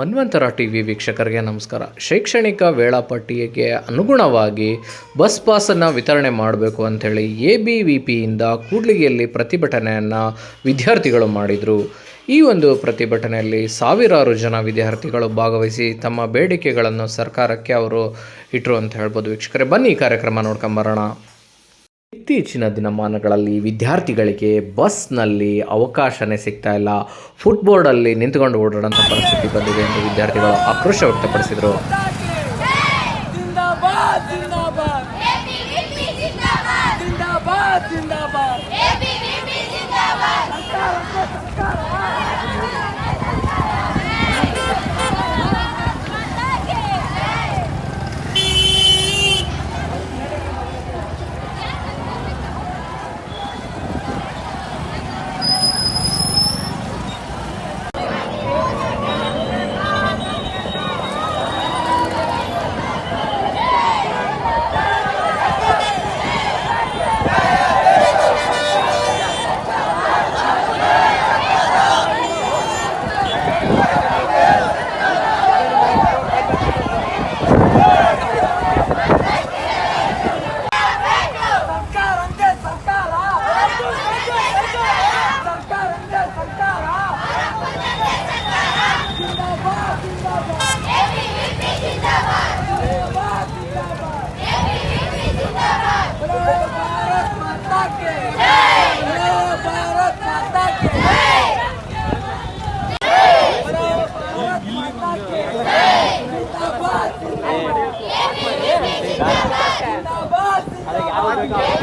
ಮನ್ವಂತರ T V ವೀಕ್ಷಕರಿಗೆ ನಮಸ್ಕಾರ. ಶೈಕ್ಷಣಿಕ ವೇಳಾಪಟ್ಟಿಗೆ ಅನುಗುಣವಾಗಿ ಬಸ್ ಪಾಸನ್ನು ವಿತರಣೆ ಮಾಡಬೇಕು ಅಂಥೇಳಿ ಎ ಬಿ ವಿ ಪಿಯಿಂದ ಕೂಡ್ಲಿಗೆಯಲ್ಲಿ ಪ್ರತಿಭಟನೆಯನ್ನು ವಿದ್ಯಾರ್ಥಿಗಳು ಮಾಡಿದರು. ಈ ಒಂದು ಪ್ರತಿಭಟನೆಯಲ್ಲಿ ಸಾವಿರಾರು ಜನ ವಿದ್ಯಾರ್ಥಿಗಳು ಭಾಗವಹಿಸಿ ತಮ್ಮ ಬೇಡಿಕೆಗಳನ್ನು ಸರ್ಕಾರಕ್ಕೆ ಅವರು ಇಟ್ಟರು ಅಂತ ಹೇಳ್ಬೋದು ವೀಕ್ಷಕರೇ. ಬನ್ನಿ ಈ ಕಾರ್ಯಕ್ರಮ ನೋಡ್ಕೊಂಬರೋಣ. ಇತ್ತೀಚಿನ ದಿನಮಾನಗಳಲ್ಲಿ ವಿದ್ಯಾರ್ಥಿಗಳಿಗೆ ಬಸ್ನಲ್ಲಿ ಅವಕಾಶನೇ ಸಿಗ್ತಾ ಇಲ್ಲ. ಫುಟ್ ಬೋರ್ಡಲ್ಲಿ ನಿಂತ್ಕೊಂಡು ಓಡಾಡೋಂಥ ಪರಿಸ್ಥಿತಿ ಬಂದಿದೆ ಎಂದು ವಿದ್ಯಾರ್ಥಿಗಳು ಆಕ್ರೋಶ ವ್ಯಕ್ತಪಡಿಸಿದರು. ಸರ್ಕಾರ 个。